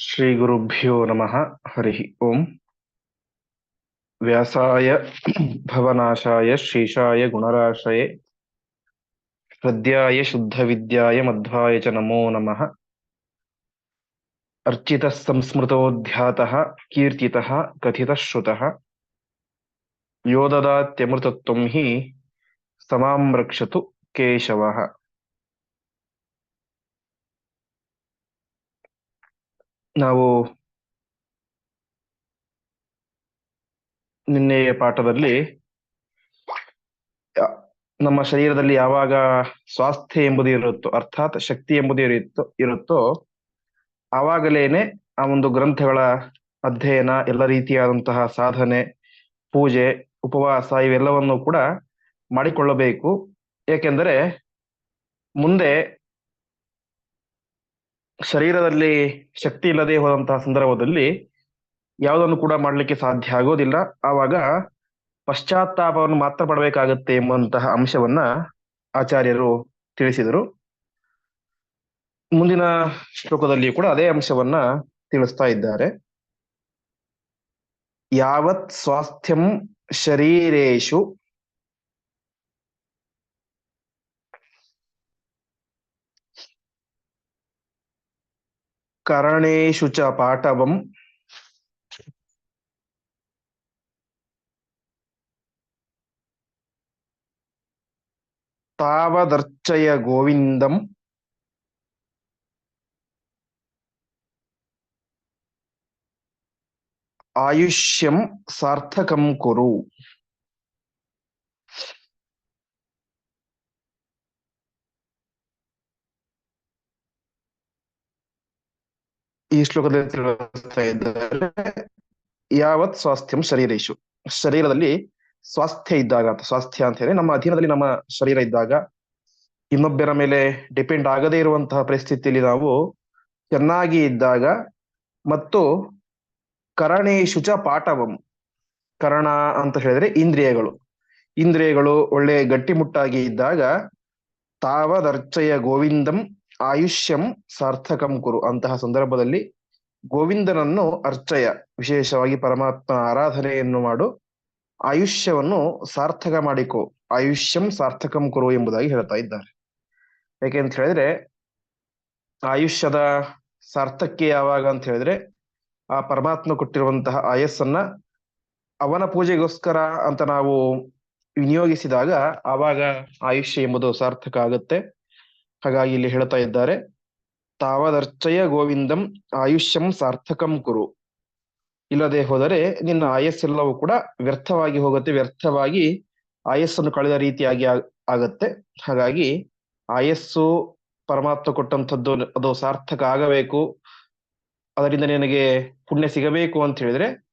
श्रीगुरुभ्यो नमः। हरि ओं व्यासाय, भवनाशाय गुणराशय गुणराशये श्रद्धाय शुद्धविद्याय मध्वाय च नमो नमः। अर्चित संस्मृत कीर्ति कथित श्रुतः। यो ददात्यमृतत्वं हि समां केशवः। ನಾವು ನಿನ್ನೆಯ ಪಾಠದಲ್ಲಿ ನಮ್ಮ ಶರೀರದಲ್ಲಿ ಯಾವಾಗ ಸ್ವಾಸ್ಥ್ಯ ಎಂಬುದು ಇರುತ್ತೋ, ಅರ್ಥಾತ್ ಶಕ್ತಿ ಎಂಬುದು ಇರುತ್ತೋ ಇರುತ್ತೋ, ಆವಾಗಲೇನೆ ಆ ಒಂದು ಗ್ರಂಥಗಳ ಅಧ್ಯಯನ, ಎಲ್ಲ ರೀತಿಯಾದಂತಹ ಸಾಧನೆ, ಪೂಜೆ, ಉಪವಾಸ ಇವೆಲ್ಲವನ್ನು ಕೂಡ ಮಾಡಿಕೊಳ್ಳಬೇಕು. ಏಕೆಂದರೆ ಮುಂದೆ ಶರೀರದಲ್ಲಿ ಶಕ್ತಿ ಇಲ್ಲದೆ ಹೋದಂತಹ ಸಂದರ್ಭದಲ್ಲಿ ಯಾವುದನ್ನು ಕೂಡ ಮಾಡಲಿಕ್ಕೆ ಸಾಧ್ಯ ಆಗೋದಿಲ್ಲ. ಆವಾಗ ಪಶ್ಚಾತ್ತಾಪವನ್ನು ಮಾತ್ರ ಪಡಬೇಕಾಗತ್ತೆ ಎಂಬಂತಹ ಅಂಶವನ್ನ ಆಚಾರ್ಯರು ತಿಳಿಸಿದರು. ಮುಂದಿನ ಶ್ಲೋಕದಲ್ಲಿ ಕೂಡ ಅದೇ ಅಂಶವನ್ನ ತಿಳಿಸ್ತಾ ಇದ್ದಾರೆ. ಯಾವತ್ ಸ್ವಾಸ್ಥ್ಯಂ ಶರೀರೇಶು ಕರಣೇಶು ಚ ಪಾಟವಂ ತಾವದರ್ಚಯ ಗೋವಿಂದಂ ಆಯುಷ್ಯಂ ಸಾರ್ಥಕಂ ಕುರು ಈ ಶ್ಲೋಕದಲ್ಲಿ ತಿಳಿಸ್ತಾ ಇದ್ದಾರೆ ಯಾವತ್ ಸ್ವಾಸ್ಥ್ಯಂ ಶರೀರೇಶು. ಶರೀರದಲ್ಲಿ ಸ್ವಾಸ್ಥ್ಯ ಇದ್ದಾಗ, ಸ್ವಾಸ್ಥ್ಯ ಅಂತ ಹೇಳಿ ನಮ್ಮ ಅಧೀನದಲ್ಲಿ ನಮ್ಮ ಶರೀರ ಇದ್ದಾಗ ಇನ್ನೊಬ್ಬರ ಮೇಲೆ ಡಿಪೆಂಡ್ ಆಗದೇ ಇರುವಂತಹ ಪರಿಸ್ಥಿತಿಯಲ್ಲಿ ನಾವು ಚೆನ್ನಾಗಿ ಇದ್ದಾಗ ಮತ್ತು ಕರಣೇ ಶುಚ ಪಾಠವಂ. ಕರಣ ಅಂತ ಹೇಳಿದ್ರೆ ಇಂದ್ರಿಯಗಳು. ಇಂದ್ರಿಯಗಳು ಒಳ್ಳೆ ಗಟ್ಟಿಮುಟ್ಟಾಗಿ ಇದ್ದಾಗ ತಾವದರ್ಚಯ ಗೋವಿಂದಂ ಆಯುಷ್ಯಂ ಸಾರ್ಥಕಂ ಕುರು. ಅಂತಹ ಸಂದರ್ಭದಲ್ಲಿ ಗೋವಿಂದನನ್ನು ಅರ್ಚಯ. ವಿಶೇಷವಾಗಿ ಪರಮಾತ್ಮ ಆರಾಧನೆಯನ್ನು ಮಾಡು. ಆಯುಷ್ಯವನ್ನು ಸಾರ್ಥಕ ಮಾಡಿಕೊ. ಆಯುಷ್ಯಂ ಸಾರ್ಥಕಂ ಕುರು ಎಂಬುದಾಗಿ ಹೇಳ್ತಾ ಇದ್ದಾರೆ. ಯಾಕೆ ಅಂತ ಹೇಳಿದ್ರೆ, ಆಯುಷ್ಯದ ಸಾರ್ಥಕ್ಯ ಯಾವಾಗ ಅಂತ ಹೇಳಿದ್ರೆ, ಆ ಪರಮಾತ್ಮ ಕೊಟ್ಟಿರುವಂತಹ ಆಯಸ್ಸನ್ನ ಅವನ ಪೂಜೆಗೋಸ್ಕರ ಅಂತ ನಾವು ವಿನಿಯೋಗಿಸಿದಾಗ ಆವಾಗ ಆಯುಷ್ಯ ಎಂಬುದು ಸಾರ್ಥಕ ಆಗುತ್ತೆ. ಹಾಗಾಗಿ ಇಲ್ಲಿ ಹೇಳ್ತಾ ಇದ್ದಾರೆ, ತಾವದರ್ಚಯ ಗೋವಿಂದಂ ಆಯುಷ್ಯಂ ಸಾರ್ಥಕಂ ಕುರು. ಇಲ್ಲದೆ ಹೋದರೆ ನಿನ್ನ ಆಯಸ್ಸೆಲ್ಲವೂ ಕೂಡ ವ್ಯರ್ಥವಾಗಿ ಹೋಗುತ್ತೆ, ವ್ಯರ್ಥವಾಗಿ ಆಯಸ್ಸನ್ನು ಕಳೆದ ರೀತಿಯಾಗಿ ಆಗ್- ಆಗತ್ತೆ. ಹಾಗಾಗಿ ಆಯಸ್ಸು ಪರಮಾತ್ಮ ಕೊಟ್ಟಂಥದ್ದು ಅದು ಸಾರ್ಥಕ ಆಗಬೇಕು, ಅದರಿಂದ ನಿನಗೆ ಪುಣ್ಯ ಸಿಗಬೇಕು ಅಂತ ಹೇಳಿದ್ರೆ,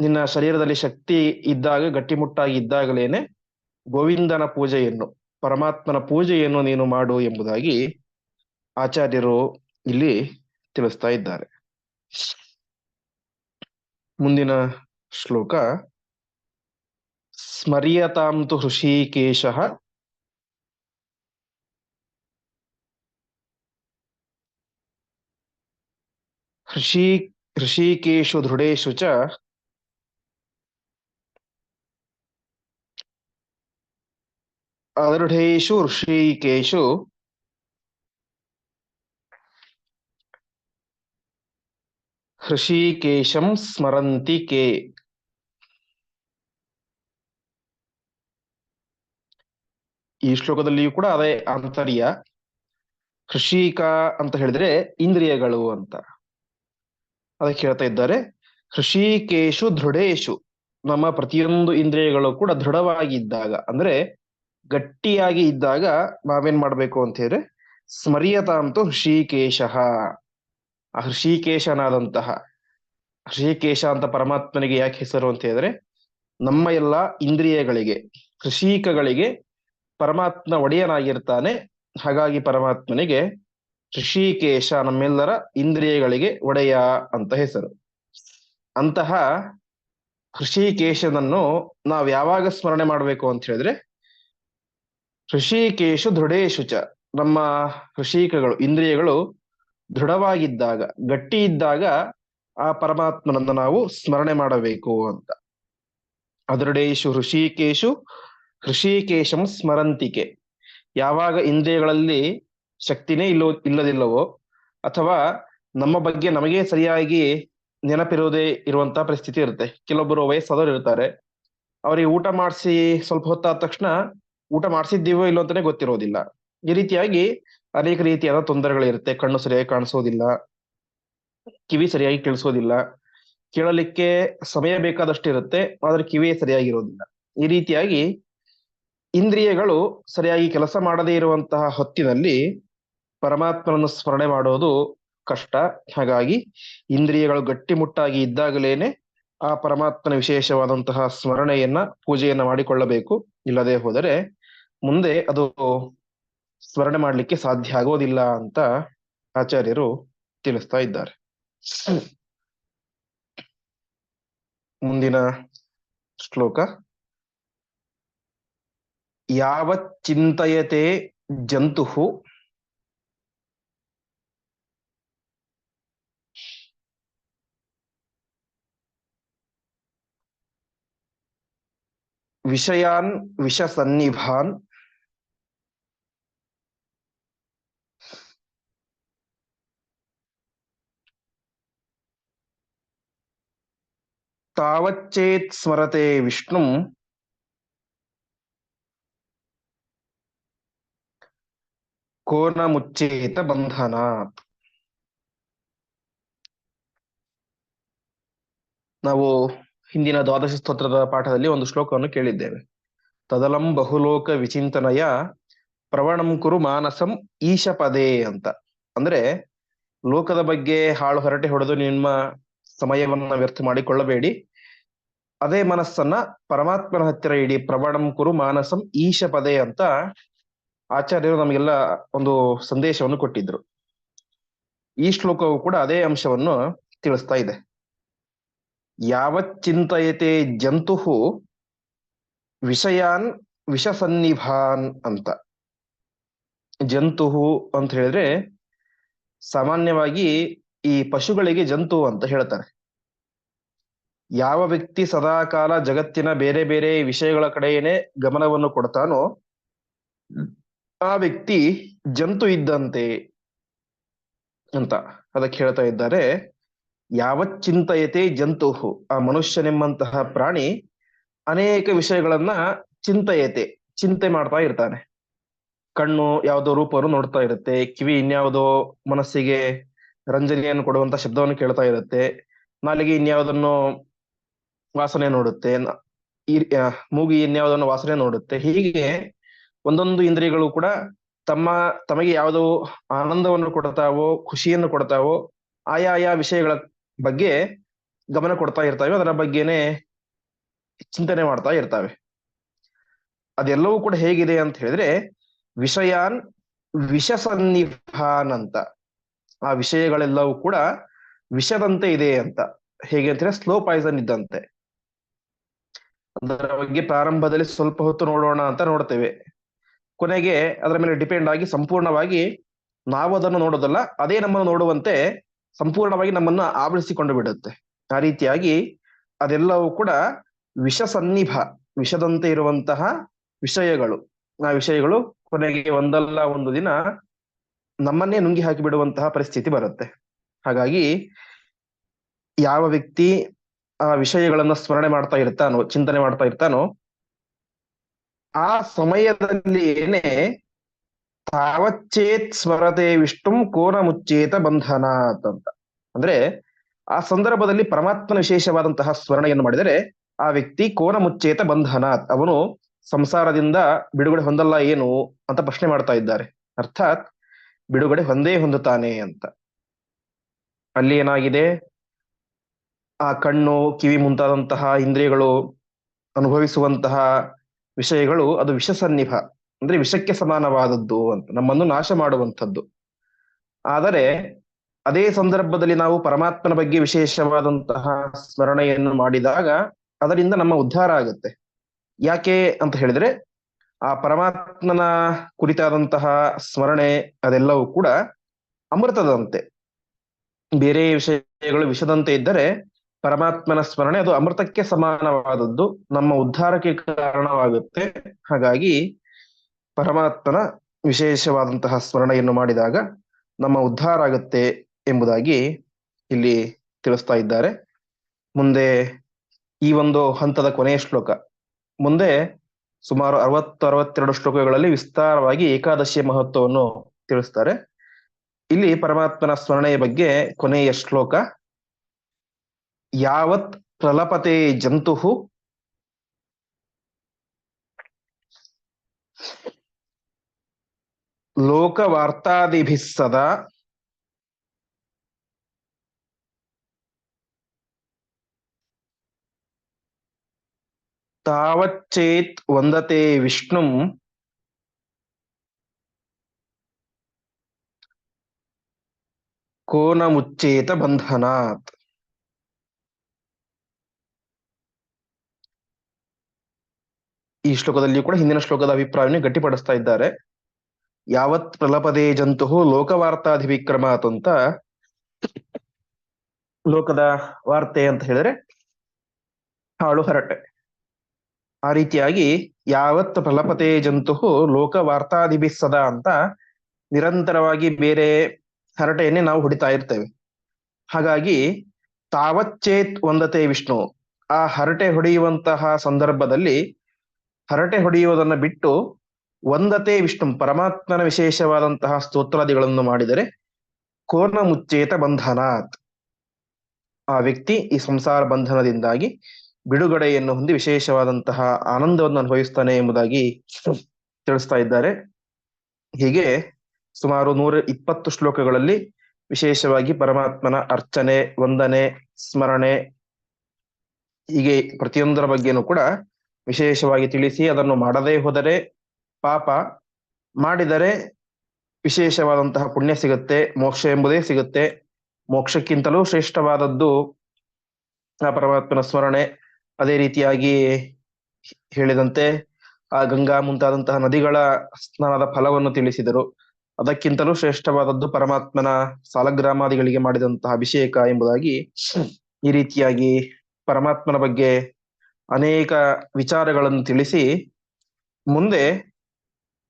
ನಿನ್ನ ಶರೀರದಲ್ಲಿ ಶಕ್ತಿ ಇದ್ದಾಗ, ಗಟ್ಟಿಮುಟ್ಟಾಗಿ ಇದ್ದಾಗಲೇನೆ ಗೋವಿಂದನ ಪೂಜೆಯನ್ನು ಪರಮಾತ್ಮನ ಪೂಜೆಯನ್ನು ನೀನು ಮಾಡು ಎಂಬುದಾಗಿ ಆಚಾರ್ಯರು ಇಲ್ಲಿ ತಿಳಿಸ್ತಾ ಇದ್ದಾರೆ. ಮುಂದಿನ ಶ್ಲೋಕ, ಸ್ಮರಿಯತಾಂತು ತು ಹೃಷಿ ಹೃಷಿಕೇಶು ಹೃಷೀಕೇಶು ದೃಢೇಶು ಚ ಅದೃಢೇಶು ಋಷಿಕೇಶು ಹೃಷಿಕೇಶಂ ಸ್ಮರಂತಿ ಕೇ ಈ ಶ್ಲೋಕದಲ್ಲಿಯೂ ಕೂಡ ಅದೇ ಆಂತರ್ಯ ಹೃಷಿಕ ಅಂತ ಹೇಳಿದ್ರೆ ಇಂದ್ರಿಯಗಳು ಅಂತ. ಅದಕ್ಕೆ ಹೇಳ್ತಾ ಇದ್ದಾರೆ ಹೃಷಿಕೇಶು ದೃಢೇಶು. ನಮ್ಮ ಪ್ರತಿಯೊಂದು ಇಂದ್ರಿಯಗಳು ಕೂಡ ದೃಢವಾಗಿದ್ದಾಗ, ಅಂದ್ರೆ ಗಟ್ಟಿಯಾಗಿ ಇದ್ದಾಗ ನಾವೇನ್ ಮಾಡ್ಬೇಕು ಅಂತ ಹೇಳಿದ್ರೆ ಸ್ಮರಿಯತಾಂತು ಹೃಷಿಕೇಶ. ಹೃಷಿಕೇಶನಾದಂತಹ, ಹೃಷಿಕೇಶ ಅಂತ ಪರಮಾತ್ಮನಿಗೆ ಯಾಕೆ ಹೆಸರು ಅಂತ ಹೇಳಿದ್ರೆ, ನಮ್ಮ ಎಲ್ಲ ಇಂದ್ರಿಯಗಳಿಗೆ, ಹೃಷಿಕಗಳಿಗೆ ಪರಮಾತ್ಮ ಒಡೆಯನಾಗಿರ್ತಾನೆ. ಹಾಗಾಗಿ ಪರಮಾತ್ಮನಿಗೆ ಹೃಷಿಕೇಶ ನಮ್ಮೆಲ್ಲರ ಇಂದ್ರಿಯಗಳಿಗೆ ಒಡೆಯ ಅಂತ ಹೆಸರು. ಅಂತಹ ಹೃಷಿಕೇಶನನ್ನು ನಾವ್ ಯಾವಾಗ ಸ್ಮರಣೆ ಮಾಡ್ಬೇಕು ಅಂತ ಹೇಳಿದ್ರೆ ಋಷಿಕೇಶು ದೃಢೇಶು ಚ. ನಮ್ಮ ಋಷಿಕಗಳು ಇಂದ್ರಿಯಗಳು ದೃಢವಾಗಿದ್ದಾಗ, ಗಟ್ಟಿ ಇದ್ದಾಗ ಆ ಪರಮಾತ್ಮನನ್ನ ನಾವು ಸ್ಮರಣೆ ಮಾಡಬೇಕು ಅಂತ. ಅದೃಢೇಶು ಹೃಷಿಕೇಶು, ಹೃಷಿಕೇಶಂ ಸ್ಮರಂತಿಕೆ. ಯಾವಾಗ ಇಂದ್ರಿಯಗಳಲ್ಲಿ ಶಕ್ತಿನೇ ಇಲ್ಲೋ, ಇಲ್ಲದಿಲ್ಲವೋ, ಅಥವಾ ನಮ್ಮ ಬಗ್ಗೆ ನಮಗೆ ಸರಿಯಾಗಿ ನೆನಪಿರೋದೇ ಇರುವಂತಹ ಪರಿಸ್ಥಿತಿ ಇರುತ್ತೆ. ಕೆಲವೊಬ್ಬರು ವಯಸ್ಸಾದವರು ಇರ್ತಾರೆ. ಅವರಿಗೆ ಊಟ ಮಾಡಿಸಿ ಸ್ವಲ್ಪ ಹೊತ್ತಾದ ತಕ್ಷಣ ಊಟ ಮಾಡಿಸಿದ್ದೀವೋ ಇಲ್ಲೋ ಅಂತಾನೆ ಗೊತ್ತಿರೋದಿಲ್ಲ. ಈ ರೀತಿಯಾಗಿ ಅನೇಕ ರೀತಿಯಾದ ತೊಂದರೆಗಳಿರುತ್ತೆ. ಕಣ್ಣು ಸರಿಯಾಗಿ ಕಾಣಿಸೋದಿಲ್ಲ. ಕಿವಿ ಸರಿಯಾಗಿ ಕೇಳಿಸೋದಿಲ್ಲ. ಕೇಳಲಿಕ್ಕೆ ಸಮಯ ಬೇಕಾದಷ್ಟು ಇರುತ್ತೆ ಆದ್ರೆ ಕಿವಿ ಸರಿಯಾಗಿರೋದಿಲ್ಲ. ಈ ರೀತಿಯಾಗಿ ಇಂದ್ರಿಯಗಳು ಸರಿಯಾಗಿ ಕೆಲಸ ಮಾಡದೇ ಇರುವಂತಹ ಹೊತ್ತಿನಲ್ಲಿ ಪರಮಾತ್ಮನನ್ನು ಸ್ಮರಣೆ ಮಾಡೋದು ಕಷ್ಟ. ಹಾಗಾಗಿ ಇಂದ್ರಿಯಗಳು ಗಟ್ಟಿಮುಟ್ಟಾಗಿ ಇದ್ದಾಗಲೇನೆ ಆ ಪರಮಾತ್ಮನ ವಿಶೇಷವಾದಂತಹ ಸ್ಮರಣೆಯನ್ನ, ಪೂಜೆಯನ್ನ ಮಾಡಿಕೊಳ್ಳಬೇಕು. ಇಲ್ಲದೆ ಹೋದರೆ ಮುಂದೆ ಅದು ಸ್ಮರಣೆ ಮಾಡಲಿಕ್ಕೆ ಸಾಧ್ಯ ಆಗೋದಿಲ್ಲ ಅಂತ ಆಚಾರ್ಯರು ತಿಳಿಸ್ತಾ ಇದ್ದಾರೆ. ಮುಂದಿನ ಶ್ಲೋಕ. ಯಾವತ್ ಚಿಂತಯತೆ ಜಂತು ವಿಷಯಾನ್ ವಿಷಸನ್ನಿಭಾನ್ ತಾವಚ್ಚೇತ್ ಸ್ಮರತೆ ವಿಷ್ಣು ಕೋನ ಮುಚ್ಚೇತ ಬಂಧನಾತ್ ನಾವು ಹಿಂದಿನ ದ್ವಾದಶ ಸ್ತೋತ್ರದ ಪಾಠದಲ್ಲಿ ಒಂದು ಶ್ಲೋಕವನ್ನು ಕೇಳಿದ್ದೇವೆ. ತದಲಂ ಬಹುಲೋಕ ವಿಚಿಂತನಯ ಪ್ರವಣಂ ಕುರು ಮಾನಸಂ ಈಶಪದೇ ಅಂತ. ಅಂದ್ರೆ ಲೋಕದ ಬಗ್ಗೆ ಹಾಳು ಹರಟೆ ಹೊಡೆದು ನಿಮ್ಮ ಸಮಯವನ್ನ ವ್ಯರ್ಥ ಮಾಡಿಕೊಳ್ಳಬೇಡಿ. ಅದೇ ಮನಸ್ಸನ್ನ ಪರಮಾತ್ಮನ ಹತ್ತಿರ ಇಡಿ, ಪ್ರವಣಂ ಕುರು ಮಾನಸಂ ಈಶ ಪದೇ ಅಂತ ಆಚಾರ್ಯರು ನಮಗೆಲ್ಲ ಒಂದು ಸಂದೇಶವನ್ನು ಕೊಟ್ಟಿದ್ರು. ಈ ಶ್ಲೋಕವು ಕೂಡ ಅದೇ ಅಂಶವನ್ನು ತಿಳಿಸ್ತಾ ಇದೆ. ಯಾವ ಚಿಂತಯತೆ ಜಂತು ವಿಷಯಾನ್ ವಿಷಸನ್ನಿಭಾನ್ ಅಂತ. ಜಂತು ಅಂತ ಹೇಳಿದ್ರೆ ಸಾಮಾನ್ಯವಾಗಿ ಈ ಪಶುಗಳಿಗೆ ಜಂತು ಅಂತ ಹೇಳ್ತಾರೆ. ಯಾವ ವ್ಯಕ್ತಿ ಸದಾಕಾಲ ಜಗತ್ತಿನ ಬೇರೆ ಬೇರೆ ವಿಷಯಗಳ ಕಡೆಯೇನೆ ಗಮನವನ್ನು ಕೊಡ್ತಾನೋ, ಆ ವ್ಯಕ್ತಿ ಜಂತು ಇದ್ದಂತೆ ಅಂತ ಅದಕ್ಕೆ ಹೇಳ್ತಾ ಇದ್ದಾರೆ. ಯಾವ ಚಿಂತಯತೆ ಜಂತು? ಆ ಮನುಷ್ಯನೆಂಬಂತಹ ಪ್ರಾಣಿ ಅನೇಕ ವಿಷಯಗಳನ್ನ ಚಿಂತಯತೆ, ಚಿಂತೆ ಮಾಡ್ತಾ ಇರ್ತಾನೆ. ಕಣ್ಣು ಯಾವುದೋ ರೂಪವನ್ನು ನೋಡ್ತಾ ಇರುತ್ತೆ, ಕಿವಿ ಇನ್ಯಾವುದೋ ಮನಸ್ಸಿಗೆ ರಂಜನೆಯನ್ನು ಕೊಡುವಂತ ಶಬ್ದವನ್ನು ಕೇಳ್ತಾ ಇರುತ್ತೆ. ನಾಲಿಗೆ ಇನ್ಯಾವುದನ್ನು ವಾಸನೆ ನೋಡುತ್ತೆ. ಮೂಗಿ ಇನ್ಯಾವುದನ್ನು ವಾಸನೆ ನೋಡುತ್ತೆ. ಹೀಗೆ ಒಂದೊಂದು ಇಂದ್ರಿಯಗಳು ಕೂಡ ತಮ್ಮ, ತಮಗೆ ಯಾವುದು ಆನಂದವನ್ನು ಕೊಡ್ತಾವೋ, ಖುಷಿಯನ್ನು ಕೊಡ್ತಾವೋ ಆಯಾ ವಿಷಯಗಳ ಬಗ್ಗೆ ಗಮನ ಕೊಡ್ತಾ ಇರ್ತವೆ. ಅದರ ಬಗ್ಗೆನೆ ಚಿಂತನೆ ಮಾಡ್ತಾ ಇರ್ತವೆ. ಅದೆಲ್ಲವೂ ಕೂಡ ಹೇಗಿದೆ ಅಂತ ಹೇಳಿದ್ರೆ ವಿಷಯಾನ್ ವಿಷಸನ್ನಿಭಾನ್ ಅಂತ ಆ ವಿಷಯಗಳೆಲ್ಲವೂ ಕೂಡ ವಿಷದಂತೆ ಇದೆ ಅಂತ. ಹೇಗೆ ಅಂತ ಹೇಳಿದ್ರೆ ಸ್ಲೋ ಪಾಯ್ಸನ್ ಇದ್ದಂತೆ. ಅದರ ಬಗ್ಗೆ ಪ್ರಾರಂಭದಲ್ಲಿ ಸ್ವಲ್ಪ ಹೊತ್ತು ನೋಡೋಣ ಅಂತ ನೋಡ್ತೇವೆ. ಕೊನೆಗೆ ಅದರ ಮೇಲೆ ಡಿಪೆಂಡ್ ಆಗಿ ಸಂಪೂರ್ಣವಾಗಿ ನಾವು ಅದನ್ನು ನೋಡೋದಲ್ಲ, ಅದೇ ನಮ್ಮನ್ನು ನೋಡುವಂತೆ ಸಂಪೂರ್ಣವಾಗಿ ನಮ್ಮನ್ನ ಆವರಿಸಿಕೊಂಡು ಬಿಡುತ್ತೆ. ಆ ರೀತಿಯಾಗಿ ಅದೆಲ್ಲವೂ ಕೂಡ ವಿಷ ಸನ್ನಿಭ ವಿಷದಂತೆ ಇರುವಂತಹ ವಿಷಯಗಳು. ಆ ವಿಷಯಗಳು ಕೊನೆಗೆ ಒಂದಲ್ಲ ಒಂದು ದಿನ ನಮ್ಮನ್ನೇ ನುಂಗಿ ಹಾಕಿ ಬಿಡುವಂತಹ ಪರಿಸ್ಥಿತಿ ಬರುತ್ತೆ. ಹಾಗಾಗಿ ಯಾವ ವ್ಯಕ್ತಿ ಆ ವಿಷಯಗಳನ್ನ ಸ್ಮರಣೆ ಮಾಡ್ತಾ ಇರ್ತಾನೋ, ಚಿಂತನೆ ಮಾಡ್ತಾ ಇರ್ತಾನೋ, ಆ ಸಮಯದಲ್ಲಿ ಏನೇ ತಾವಚ್ಚೇತ್ ಸ್ಮರತೆ ವಿಷ್ಣು ಕೋನ ಮುಚ್ಚೇತ ಬಂಧನ ಅಂತ. ಅಂದ್ರೆ ಆ ಸಂದರ್ಭದಲ್ಲಿ ಪರಮಾತ್ಮನ ವಿಶೇಷವಾದಂತಹ ಸ್ಮರಣೆಯನ್ನು ಮಾಡಿದರೆ ಆ ವ್ಯಕ್ತಿ ಕೋನ ಮುಚ್ಚೇತ ಬಂಧನ ಅವನು ಸಂಸಾರದಿಂದ ಬಿಡುಗಡೆ ಹೊಂದಲ್ಲ ಏನು ಅಂತ ಪ್ರಶ್ನೆ ಮಾಡ್ತಾ ಇದ್ದಾರೆ. ಅರ್ಥಾತ್ ಬಿಡುಗಡೆ ಹೊಂದೇ ಹೊಂದುತ್ತಾನೆ ಅಂತ. ಅಲ್ಲಿ ಏನಾಗಿದೆ? ಆ ಕಣ್ಣು, ಕಿವಿ ಮುಂತಾದಂತಹ ಇಂದ್ರಿಯಗಳು ಅನುಭವಿಸುವಂತಹ ವಿಷಯಗಳು ಅದು ವಿಷ ಸನ್ನಿಭ ಅಂದ್ರೆ ವಿಷಕ್ಕೆ ಸಮಾನವಾದದ್ದು ಅಂತ, ನಮ್ಮನ್ನು ನಾಶ ಮಾಡುವಂಥದ್ದು. ಆದರೆ ಅದೇ ಸಂದರ್ಭದಲ್ಲಿ ನಾವು ಪರಮಾತ್ಮನ ಬಗ್ಗೆ ವಿಶೇಷವಾದಂತಹ ಸ್ಮರಣೆಯನ್ನು ಮಾಡಿದಾಗ ಅದರಿಂದ ನಮ್ಮ ಉದ್ಧಾರ ಆಗುತ್ತೆ. ಯಾಕೆ ಅಂತ ಹೇಳಿದ್ರೆ ಆ ಪರಮಾತ್ಮನ ಕುರಿತಾದಂತಹ ಸ್ಮರಣೆ ಅದೆಲ್ಲವೂ ಕೂಡ ಅಮೃತದಂತೆ. ಬೇರೆ ವಿಷಯಗಳು ವಿಷದಂತೆ ಇದ್ದರೆ ಪರಮಾತ್ಮನ ಸ್ಮರಣೆ ಅದು ಅಮೃತಕ್ಕೆ ಸಮಾನವಾದದ್ದು, ನಮ್ಮ ಉದ್ಧಾರಕ್ಕೆ ಕಾರಣವಾಗುತ್ತೆ. ಹಾಗಾಗಿ ಪರಮಾತ್ಮನ ವಿಶೇಷವಾದಂತಹ ಸ್ಮರಣೆಯನ್ನು ಮಾಡಿದಾಗ ನಮ್ಮ ಉದ್ಧಾರ ಆಗುತ್ತೆ ಎಂಬುದಾಗಿ ಇಲ್ಲಿ ತಿಳಿಸ್ತಾ ಇದ್ದಾರೆ. ಮುಂದೆ ಈ ಒಂದು ಹಂತದ ಕೊನೆಯ ಶ್ಲೋಕ. ಮುಂದೆ ಸುಮಾರು ಅರವತ್ತು ಅರವತ್ತೆರಡು ಶ್ಲೋಕಗಳಲ್ಲಿ ವಿಸ್ತಾರವಾಗಿ ಏಕಾದಶಿಯ ಮಹತ್ವವನ್ನು ತಿಳಿಸ್ತಾರೆ. ಇಲ್ಲಿ ಪರಮಾತ್ಮನ ಸ್ಮರಣೆಯ ಬಗ್ಗೆ ಕೊನೆಯ ಶ್ಲೋಕ. ಯಾವತ್ ಪ್ರಲಪತೆ ಜಂತು ಲೋಕವಾರ್ತಾದಿಭಿಃ ತಾವಚ್ಚೇತ್ ವಂದತೆ ವಿಷ್ಣುಂ ಕೋನ ಮುಚ್ಚೇತ ಬಂಧನಾತ್ ಈ ಶ್ಲೋಕದಲ್ಲಿ ಕೂಡ ಹಿಂದಿನ ಶ್ಲೋಕದ ಅಭಿಪ್ರಾಯವನ್ನು ಗಟ್ಟಿಪಡಿಸ್ತಾ ಇದ್ದಾರೆ. ಯಾವತ್ ಪ್ರಲಪದೇ ಜಂತು ಲೋಕವಾರ್ತಾಧಿವಿಕ್ರಮಾತ್ ಅಂತ ಲೋಕದ ವಾರ್ತೆ ಅಂತ ಹೇಳಿದ್ರೆ ಹಾಳು ಹರಟೆ. ಆ ರೀತಿಯಾಗಿ ಯಾವತ್ ಫಲಪತೆ ಜಂತು ಲೋಕ ವಾರ್ತಾಧಿಭಿಸದ ಅಂತ ನಿರಂತರವಾಗಿ ಬೇರೆ ಹರಟೆಯನ್ನೇ ನಾವು ಹೊಡಿತಾ ಇರ್ತೇವೆ. ಹಾಗಾಗಿ ತಾವಚ್ಚೇತ್ ಒಂದತೆ ವಿಷ್ಣು, ಆ ಹರಟೆ ಹೊಡೆಯುವಂತಹ ಸಂದರ್ಭದಲ್ಲಿ ಹರಟೆ ಹೊಡೆಯುವುದನ್ನು ಬಿಟ್ಟು ಒಂದತೆ ವಿಷ್ಣು, ಪರಮಾತ್ಮನ ವಿಶೇಷವಾದಂತಹ ಸ್ತೋತ್ರಾದಿಗಳನ್ನು ಮಾಡಿದರೆ ಕೋರ್ಣ ಮುಚ್ಚೇತ ಬಂಧನಾತ್. ಆ ವ್ಯಕ್ತಿ ಈ ಸಂಸಾರ ಬಂಧನದಿಂದಾಗಿ ಬಿಡುಗಡೆಯನ್ನು ಹೊಂದಿ ವಿಶೇಷವಾದಂತಹ ಆನಂದವನ್ನು ಅನುಭವಿಸ್ತಾನೆ ಎಂಬುದಾಗಿ ತಿಳಿಸ್ತಾ ಇದ್ದಾರೆ. ಹೀಗೆ ಸುಮಾರು ನೂರ ಇಪ್ಪತ್ತು ಶ್ಲೋಕಗಳಲ್ಲಿ ವಿಶೇಷವಾಗಿ ಪರಮಾತ್ಮನ ಅರ್ಚನೆ, ವಂದನೆ, ಸ್ಮರಣೆ ಹೀಗೆ ಪ್ರತಿಯೊಂದರ ಬಗ್ಗೆನೂ ಕೂಡ ವಿಶೇಷವಾಗಿ ತಿಳಿಸಿ ಅದನ್ನು ಮಾಡದೇ ಹೋದರೆ ಪಾಪ, ಮಾಡಿದರೆ ವಿಶೇಷವಾದಂತಹ ಪುಣ್ಯ ಸಿಗುತ್ತೆ, ಮೋಕ್ಷ ಎಂಬುದೇ ಸಿಗುತ್ತೆ. ಮೋಕ್ಷಕ್ಕಿಂತಲೂ ಶ್ರೇಷ್ಠವಾದದ್ದು ಆ ಪರಮಾತ್ಮನ ಸ್ಮರಣೆ. ಅದೇ ರೀತಿಯಾಗಿ ಹೇಳಿದಂತೆ ಆ ಗಂಗಾ ಮುಂತಾದಂತಹ ನದಿಗಳ ಸ್ನಾನದ ಫಲವನ್ನು ತಿಳಿಸಿದರು. ಅದಕ್ಕಿಂತಲೂ ಶ್ರೇಷ್ಠವಾದದ್ದು ಪರಮಾತ್ಮನ ಸಾಲಗ್ರಾಮಾದಿಗಳಿಗೆ ಮಾಡಿದಂತಹ ಅಭಿಷೇಕ ಎಂಬುದಾಗಿ ಈ ರೀತಿಯಾಗಿ ಪರಮಾತ್ಮನ ಬಗ್ಗೆ ಅನೇಕ ವಿಚಾರಗಳನ್ನು ತಿಳಿಸಿ, ಮುಂದೆ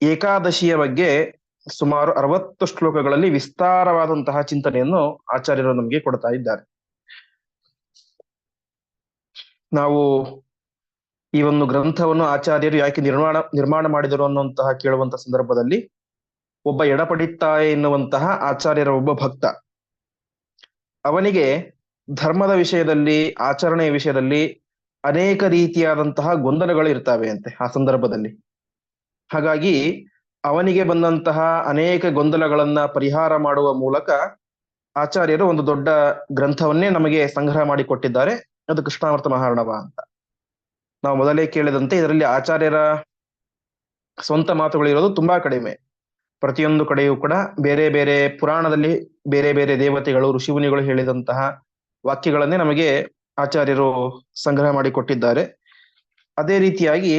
ಏಕಾದಶಿಯ ಬಗ್ಗೆ ಸುಮಾರು ಅರವತ್ತು ಶ್ಲೋಕಗಳಲ್ಲಿ ವಿಸ್ತಾರವಾದಂತಹ ಚಿಂತನೆಯನ್ನು ಆಚಾರ್ಯರು ನಮಗೆ ಕೊಡ್ತಾ ಇದ್ದಾರೆ. ನಾವು ಈ ಒಂದು ಗ್ರಂಥವನ್ನು ಆಚಾರ್ಯರು ಯಾಕೆ ನಿರ್ಮಾಣ ನಿರ್ಮಾಣ ಮಾಡಿದರು ಅನ್ನುವಂತಹ ಕೇಳುವಂತಹ ಸಂದರ್ಭದಲ್ಲಿ ಒಬ್ಬ ಎಡಪಡಿತಾಯ ಎನ್ನುವಂತಹ ಆಚಾರ್ಯರ ಒಬ್ಬ ಭಕ್ತ. ಅವನಿಗೆ ಧರ್ಮದ ವಿಷಯದಲ್ಲಿ, ಆಚರಣೆಯ ವಿಷಯದಲ್ಲಿ ಅನೇಕ ರೀತಿಯಾದಂತಹ ಗೊಂದಲಗಳು ಇರ್ತವೆ ಅಂತೆ ಆ ಸಂದರ್ಭದಲ್ಲಿ. ಹಾಗಾಗಿ ಅವನಿಗೆ ಬಂದಂತಹ ಅನೇಕ ಗೊಂದಲಗಳನ್ನ ಪರಿಹಾರ ಮಾಡುವ ಮೂಲಕ ಆಚಾರ್ಯರು ಒಂದು ದೊಡ್ಡ ಗ್ರಂಥವನ್ನೇ ನಮಗೆ ಸಂಗ್ರಹ ಮಾಡಿ ಕೊಟ್ಟಿದ್ದಾರೆ ಅದು ಕೃಷ್ಣಾವರ್ತ ಮಹಾರ್ಣವ ಅಂತ. ನಾವು ಮೊದಲೇ ಕೇಳಿದಂತೆ ಇದರಲ್ಲಿ ಆಚಾರ್ಯರ ಸ್ವಂತ ಮಾತುಗಳಿರೋದು ತುಂಬಾ ಕಡಿಮೆ. ಪ್ರತಿಯೊಂದು ಕಡೆಯೂ ಕೂಡ ಬೇರೆ ಬೇರೆ ಪುರಾಣದಲ್ಲಿ ಬೇರೆ ಬೇರೆ ದೇವತೆಗಳು, ಋಷಿಮುನಿಗಳು ಹೇಳಿದಂತಹ ವಾಕ್ಯಗಳನ್ನೇ ನಮಗೆ ಆಚಾರ್ಯರು ಸಂಗ್ರಹ ಮಾಡಿಕೊಟ್ಟಿದ್ದಾರೆ ಅದೇ ರೀತಿಯಾಗಿ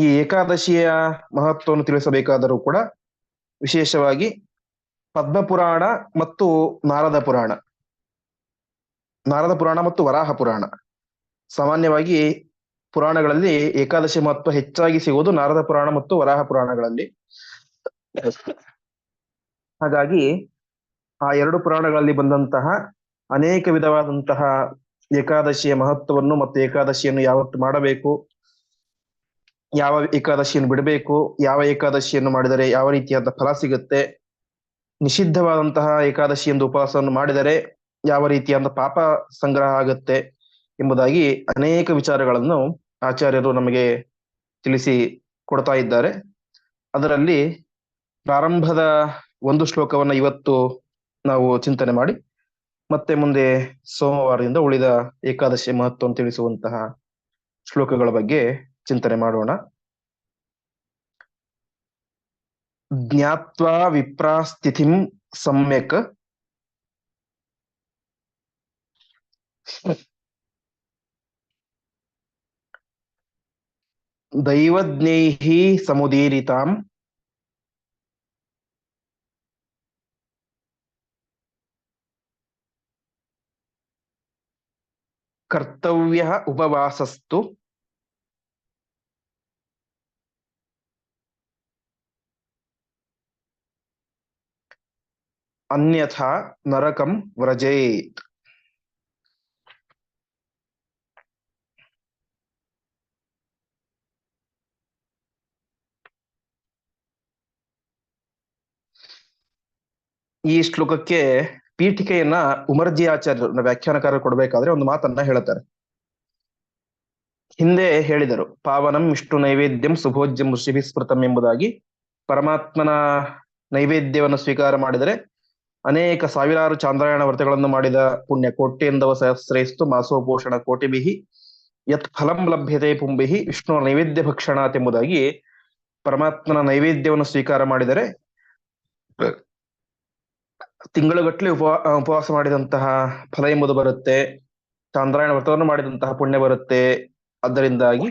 ಈ ಏಕಾದಶಿಯ ಮಹತ್ವವನ್ನು ತಿಳಿಸಬೇಕಾದರೂ ಕೂಡ ವಿಶೇಷವಾಗಿ ಪದ್ಮಪುರಾಣ ಮತ್ತು ನಾರದ ಪುರಾಣ. ನಾರದ ಪುರಾಣ ಮತ್ತು ವರಾಹ ಪುರಾಣ. ಸಾಮಾನ್ಯವಾಗಿ ಪುರಾಣಗಳಲ್ಲಿ ಏಕಾದಶಿ ಮಹತ್ವ ಹೆಚ್ಚಾಗಿ ಸಿಗುವುದು ನಾರದ ಪುರಾಣ ಮತ್ತು ವರಾಹ ಪುರಾಣಗಳಲ್ಲಿ. ಹಾಗಾಗಿ ಆ ಎರಡು ಪುರಾಣಗಳಲ್ಲಿ ಬಂದಂತಹ ಅನೇಕ ವಿಧವಾದಂತಹ ಏಕಾದಶಿಯ ಮಹತ್ವವನ್ನು ಮತ್ತು ಏಕಾದಶಿಯನ್ನು ಯಾವತ್ತು ಮಾಡಬೇಕು, ಯಾವ ಏಕಾದಶಿಯನ್ನು ಬಿಡಬೇಕು, ಯಾವ ಏಕಾದಶಿಯನ್ನು ಮಾಡಿದರೆ ಯಾವ ರೀತಿಯಾದ ಫಲ ಸಿಗುತ್ತೆ, ನಿಷಿದ್ಧವಾದಂತಹ ಏಕಾದಶಿ ಎಂದು ಉಪವಾಸವನ್ನು ಮಾಡಿದರೆ ಯಾವ ರೀತಿಯಾದ ಪಾಪ ಸಂಗ್ರಹ ಆಗುತ್ತೆ ಎಂಬುದಾಗಿ ಅನೇಕ ವಿಚಾರಗಳನ್ನು ಆಚಾರ್ಯರು ನಮಗೆ ತಿಳಿಸಿ ಕೊಡ್ತಾ ಇದ್ದಾರೆ. ಅದರಲ್ಲಿ ಪ್ರಾರಂಭದ ಒಂದು ಶ್ಲೋಕವನ್ನ ಇವತ್ತು ನಾವು ಚಿಂತನೆ ಮಾಡಿ, ಮತ್ತೆ ಮುಂದೆ ಸೋಮವಾರದಿಂದ ಉಳಿದ ಏಕಾದಶಿ ಮಹತ್ವವನ್ನು ತಿಳಿಸುವಂತಹ ಶ್ಲೋಕಗಳ ಬಗ್ಗೆ ಚಿಂತನೆ ಮಾಡೋಣ. ಜ್ಞಾತ್ವಾ ವಿಪ್ರಾಸ್ಥಿತಿಂ ಸಮ್ಯಕ್ ದೈವಜ್ಞೈಃ ಸಮುದೀರಿತಾಂ ಕರ್ತವ್ಯ ಉಪವಾಸಸ್ತು ಅನ್ಯಥಾ ನರಕಂ ವ್ರಜೇತ್ ಈ ಶ್ಲೋಕಕ್ಕೆ ಪೀಠಿಕೆಯನ್ನ ಉಮರ್ಜಿ ಆಚಾರ್ಯರು ವ್ಯಾಖ್ಯಾನಕಾರ ಕೊಡಬೇಕಾದ್ರೆ ಒಂದು ಮಾತನ್ನ ಹೇಳ್ತಾರೆ. ಹಿಂದೆ ಹೇಳಿದರು, ಪಾವನಂ ವಿಷ್ಣು ನೈವೇದ್ಯಂ ಸುಭೋಜ್ಯಂ ಸ್ಮೃತಂ ಎಂಬುದಾಗಿ ಪರಮಾತ್ಮನ ನೈವೇದ್ಯವನ್ನು ಸ್ವೀಕಾರ ಮಾಡಿದರೆ ಅನೇಕ ಸಾವಿರಾರು ಚಾಂದ್ರಾಯಣ ವ್ರತಗಳನ್ನು ಮಾಡಿದ ಪುಣ್ಯ ಕೋಟ್ಯೆಂದವ ಸಹಸ್ರೈಸ್ತು ಮಾಸೋಪೋಷಣ ಕೋಟಿಭಿಹಿ ಯತ್ ಫಲಂ ಲಭ್ಯತೆ ಪುಂಬಿಹಿ ವಿಷ್ಣು ನೈವೇದ್ಯ ಭಕ್ಷಣಾತ್ ಎಂಬುದಾಗಿ ಪರಮಾತ್ಮನ ನೈವೇದ್ಯವನ್ನು ಸ್ವೀಕಾರ ಮಾಡಿದರೆ ತಿಂಗಳುಗಟ್ಟಲೆ ಉಪವಾ ಉಪವಾಸ ಮಾಡಿದಂತಹ ಫಲ ಎಂಬುದು ಬರುತ್ತೆ. ಚಾಂದ್ರಾಯಣ ವ್ರತವನ್ನು ಮಾಡಿದಂತಹ ಪುಣ್ಯ ಬರುತ್ತೆ. ಅದರಿಂದಾಗಿ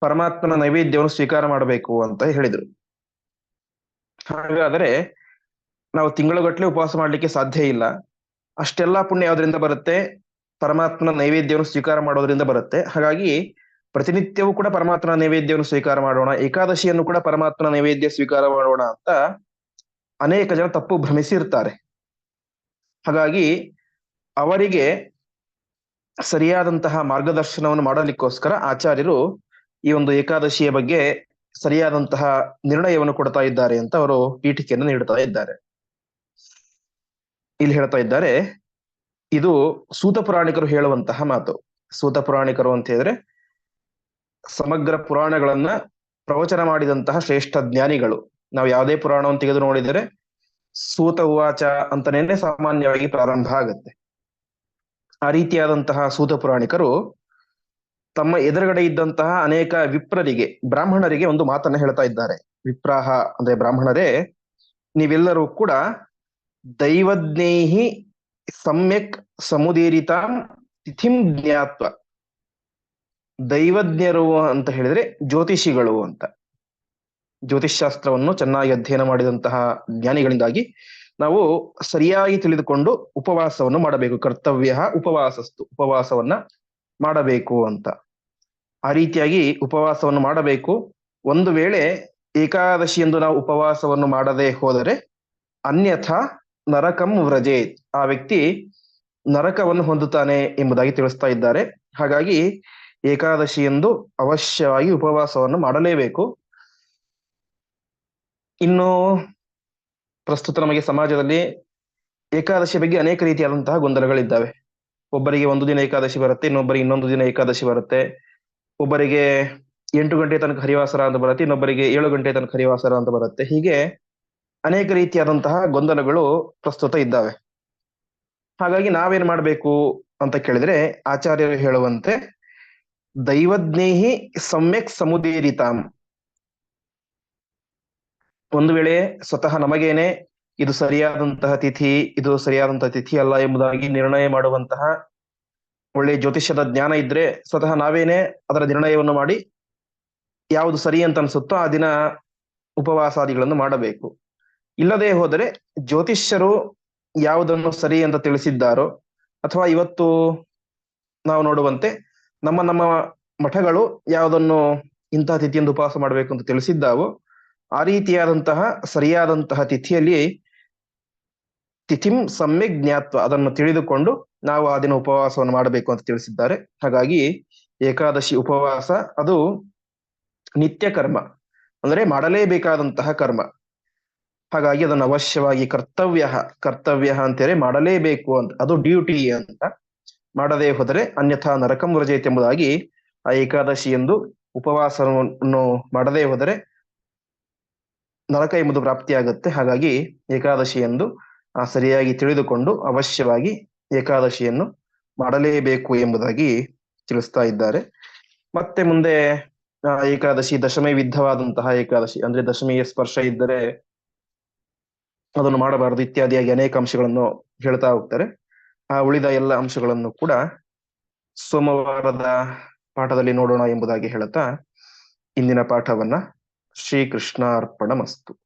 ಪರಮಾತ್ಮನ ನೈವೇದ್ಯವನ್ನು ಸ್ವೀಕಾರ ಮಾಡಬೇಕು ಅಂತ ಹೇಳಿದರು. ಹಾಗಾದರೆ ನಾವು ತಿಂಗಳುಗಟ್ಟಲೆ ಉಪವಾಸ ಮಾಡಲಿಕ್ಕೆ ಸಾಧ್ಯ ಇಲ್ಲ. ಅಷ್ಟೆಲ್ಲಾ ಪುಣ್ಯ ಯಾವುದರಿಂದ ಬರುತ್ತೆ? ಪರಮಾತ್ಮನ ನೈವೇದ್ಯವನ್ನು ಸ್ವೀಕಾರ ಮಾಡೋದ್ರಿಂದ ಬರುತ್ತೆ. ಹಾಗಾಗಿ ಪ್ರತಿನಿತ್ಯವೂ ಕೂಡ ಪರಮಾತ್ಮನ ನೈವೇದ್ಯವನ್ನು ಸ್ವೀಕಾರ ಮಾಡೋಣ, ಏಕಾದಶಿಯನ್ನು ಕೂಡ ಪರಮಾತ್ಮನ ನೈವೇದ್ಯ ಸ್ವೀಕಾರ ಮಾಡೋಣ ಅಂತ ಅನೇಕ ಜನ ತಪ್ಪು ಭ್ರಮಿಸಿರ್ತಾರೆ. ಹಾಗಾಗಿ ಅವರಿಗೆ ಸರಿಯಾದಂತಹ ಮಾರ್ಗದರ್ಶನವನ್ನು ಮಾಡಲಿಕ್ಕೋಸ್ಕರ ಆಚಾರ್ಯರು ಈ ಒಂದು ಏಕಾದಶಿಯ ಬಗ್ಗೆ ಸರಿಯಾದಂತಹ ನಿರ್ಣಯವನ್ನು ಕೊಡ್ತಾ ಇದ್ದಾರೆ ಅಂತ ಅವರು ಪೀಠಿಕೆಯನ್ನು ನೀಡ್ತಾ ಇದ್ದಾರೆ. ಇಲ್ಲಿ ಹೇಳ್ತಾ ಇದ್ದಾರೆ, ಇದು ಸೂತ ಪುರಾಣಿಕರು ಹೇಳುವಂತಹ ಮಾತು. ಸೂತ ಪುರಾಣಿಕರು ಅಂತ ಹೇಳಿದ್ರೆ ಸಮಗ್ರ ಪುರಾಣಗಳನ್ನ ಪ್ರವಚನ ಮಾಡಿದಂತಹ ಶ್ರೇಷ್ಠ ಜ್ಞಾನಿಗಳು. ನಾವು ಯಾವುದೇ ಪುರಾಣವನ್ನು ತೆಗೆದು ನೋಡಿದರೆ ಸೂತ ಉವಾಚ ಅಂತನೇ ಸಾಮಾನ್ಯವಾಗಿ ಪ್ರಾರಂಭ ಆಗುತ್ತೆ. ಆ ರೀತಿಯಾದಂತಹ ಸೂತ ಪುರಾಣಿಕರು ತಮ್ಮ ಎದುರುಗಡೆ ಇದ್ದಂತಹ ಅನೇಕ ವಿಪ್ರರಿಗೆ, ಬ್ರಾಹ್ಮಣರಿಗೆ ಒಂದು ಮಾತನ್ನ ಹೇಳ್ತಾ ಇದ್ದಾರೆ. ವಿಪ್ರಾಹ ಅಂದ್ರೆ ಬ್ರಾಹ್ಮಣರೇ, ನೀವೆಲ್ಲರೂ ಕೂಡ ದೈವಜ್ಞೇಹಿ ಸಮ್ಯಕ್ ಸಮುದೀರಿತಾಂ ತಿಥಿಂ ಜ್ಞಾತ್ವ. ದೈವಜ್ಞರು ಅಂತ ಹೇಳಿದ್ರೆ ಜ್ಯೋತಿಷಿಗಳು ಅಂತ. ಜ್ಯೋತಿಷ್ ಶಾಸ್ತ್ರವನ್ನು ಚೆನ್ನಾಗಿ ಅಧ್ಯಯನ ಮಾಡಿದಂತಹ ಜ್ಞಾನಿಗಳಿಂದಾಗಿ ನಾವು ಸರಿಯಾಗಿ ತಿಳಿದುಕೊಂಡು ಉಪವಾಸವನ್ನು ಮಾಡಬೇಕು. ಕರ್ತವ್ಯ ಉಪವಾಸಸ್ತು, ಉಪವಾಸವನ್ನ ಮಾಡಬೇಕು ಅಂತ. ಆ ರೀತಿಯಾಗಿ ಉಪವಾಸವನ್ನು ಮಾಡಬೇಕು. ಒಂದು ವೇಳೆ ಏಕಾದಶಿ ಎಂದು ನಾವು ಉಪವಾಸವನ್ನು ಮಾಡದೆ ಹೋದರೆ ಅನ್ಯಥಾ ನರಕಂ ವ್ರಜೆ ಆ ವ್ಯಕ್ತಿ ನರಕವನ್ನು ಹೊಂದುತ್ತಾನೆ ಎಂಬುದಾಗಿ ತಿಳಿಸ್ತಾ ಇದ್ದಾರೆ. ಹಾಗಾಗಿ ಏಕಾದಶಿ ಎಂದು ಅವಶ್ಯವಾಗಿ ಉಪವಾಸವನ್ನು ಮಾಡಲೇಬೇಕು. ಇನ್ನು ಪ್ರಸ್ತುತ ನಮಗೆ ಸಮಾಜದಲ್ಲಿ ಏಕಾದಶಿ ಬಗ್ಗೆ ಅನೇಕ ರೀತಿಯಾದಂತಹ ಗೊಂದಲಗಳಿದ್ದಾವೆ. ಒಬ್ಬರಿಗೆ ಒಂದು ದಿನ ಏಕಾದಶಿ ಬರುತ್ತೆ, ಇನ್ನೊಬ್ಬರಿಗೆ ಇನ್ನೊಂದು ದಿನ ಏಕಾದಶಿ ಬರುತ್ತೆ. ಒಬ್ಬರಿಗೆ ಎಂಟು ಗಂಟೆ ತನಕ ಹರಿವಾಸರ ಅಂತ ಬರುತ್ತೆ, ಇನ್ನೊಬ್ಬರಿಗೆ ಏಳು ಗಂಟೆ ತನಕ ಹರಿವಾಸರ ಅಂತ ಬರುತ್ತೆ. ಹೀಗೆ ಅನೇಕ ರೀತಿಯಾದಂತಹ ಗೊಂದಲಗಳು ಪ್ರಸ್ತುತ ಇದ್ದಾವೆ. ಹಾಗಾಗಿ ನಾವೇನ್ ಮಾಡ್ಬೇಕು ಅಂತ ಕೇಳಿದ್ರೆ ಆಚಾರ್ಯರು ಹೇಳುವಂತೆ, ದೈವಜ್ಞೇಹಿ ಸಮ್ಯಕ್ ಸಮುದೀರಿತಾಂ. ಒಂದು ವೇಳೆ ಸ್ವತಃ ನಮಗೇನೆ ಇದು ಸರಿಯಾದಂತಹ ತಿಥಿ, ಇದು ಸರಿಯಾದಂತಹ ತಿಥಿ ಅಲ್ಲ ಎಂಬುದಾಗಿ ನಿರ್ಣಯ ಮಾಡುವಂತಹ ಒಳ್ಳೆ ಜ್ಯೋತಿಷ್ಯದ ಜ್ಞಾನ ಇದ್ರೆ ಸ್ವತಃ ನಾವೇನೆ ಅದರ ನಿರ್ಣಯವನ್ನು ಮಾಡಿ ಯಾವುದು ಸರಿ ಅಂತ ಅನ್ಸುತ್ತೋ ಆ ದಿನ ಉಪವಾಸಾದಿಗಳನ್ನು ಮಾಡಬೇಕು. ಇಲ್ಲದೆ ಹೋದರೆ ಜ್ಯೋತಿಷ್ಯರು ಯಾವುದನ್ನು ಸರಿ ಅಂತ ತಿಳಿಸಿದ್ದಾರೋ ಅಥವಾ ಇವತ್ತು ನಾವು ನೋಡುವಂತೆ ನಮ್ಮ ನಮ್ಮ ಮಠಗಳು ಯಾವುದನ್ನು ಇಂತಹ ತಿಥಿಯಿಂದ ಉಪವಾಸ ಮಾಡಬೇಕು ಅಂತ ತಿಳಿಸಿದ್ದಾವೋ ಆ ರೀತಿಯಾದಂತಹ ಸರಿಯಾದಂತಹ ತಿಥಿಯಲ್ಲಿ ತಿಥಿಂ ಸಮ್ಯಕ್ ಜ್ಞಾತ್ವ ಅದನ್ನು ತಿಳಿದುಕೊಂಡು ನಾವು ಆ ದಿನ ಉಪವಾಸವನ್ನು ಮಾಡಬೇಕು ಅಂತ ತಿಳಿಸಿದ್ದಾರೆ. ಹಾಗಾಗಿ ಏಕಾದಶಿ ಉಪವಾಸ ಅದು ನಿತ್ಯ ಕರ್ಮ, ಅಂದ್ರೆ ಮಾಡಲೇಬೇಕಾದಂತಹ ಕರ್ಮ. ಹಾಗಾಗಿ ಅದನ್ನು ಅವಶ್ಯವಾಗಿ ಕರ್ತವ್ಯ ಕರ್ತವ್ಯ ಅಂತೇಳಿ ಮಾಡಲೇಬೇಕು ಅಂತ, ಅದು ಡ್ಯೂಟಿ ಅಂತ ಮಾಡದೇ ಹೋದರೆ ಅನ್ಯಥಾ ನರಕಂ ವ್ರಜೇತ್ ಎಂಬುದಾಗಿ ಆ ಏಕಾದಶಿ ಎಂದು ಉಪವಾಸವನ್ನು ಮಾಡದೇ ಹೋದರೆ ನರಕ ಎಂಬುದು ಪ್ರಾಪ್ತಿಯಾಗುತ್ತೆ. ಹಾಗಾಗಿ ಏಕಾದಶಿ ಎಂದು ಸರಿಯಾಗಿ ತಿಳಿದುಕೊಂಡು ಅವಶ್ಯವಾಗಿ ಏಕಾದಶಿಯನ್ನು ಮಾಡಲೇಬೇಕು ಎಂಬುದಾಗಿ ತಿಳಿಸ್ತಾ ಇದ್ದಾರೆ. ಮತ್ತೆ ಮುಂದೆ ಏಕಾದಶಿ ದಶಮಿ ವಿದ್ಧವಾದಂತಹ ಏಕಾದಶಿ, ಅಂದ್ರೆ ದಶಮಿಯ ಸ್ಪರ್ಶ ಇದ್ದರೆ ಅದನ್ನು ಮಾಡಬಾರದು ಇತ್ಯಾದಿಯಾಗಿ ಅನೇಕ ಅಂಶಗಳನ್ನು ಹೇಳ್ತಾ ಹೋಗ್ತಾರೆ. ಆ, ಉಳಿದ ಎಲ್ಲ ಅಂಶಗಳನ್ನು ಕೂಡ ಸೋಮವಾರದ ಪಾಠದಲ್ಲಿ ನೋಡೋಣ ಎಂಬುದಾಗಿ ಹೇಳುತ್ತಾ ಇಂದಿನ ಪಾಠವನ್ನ ಶ್ರೀಕೃಷ್ಣ ಅರ್ಪಣ ಮಸ್ತು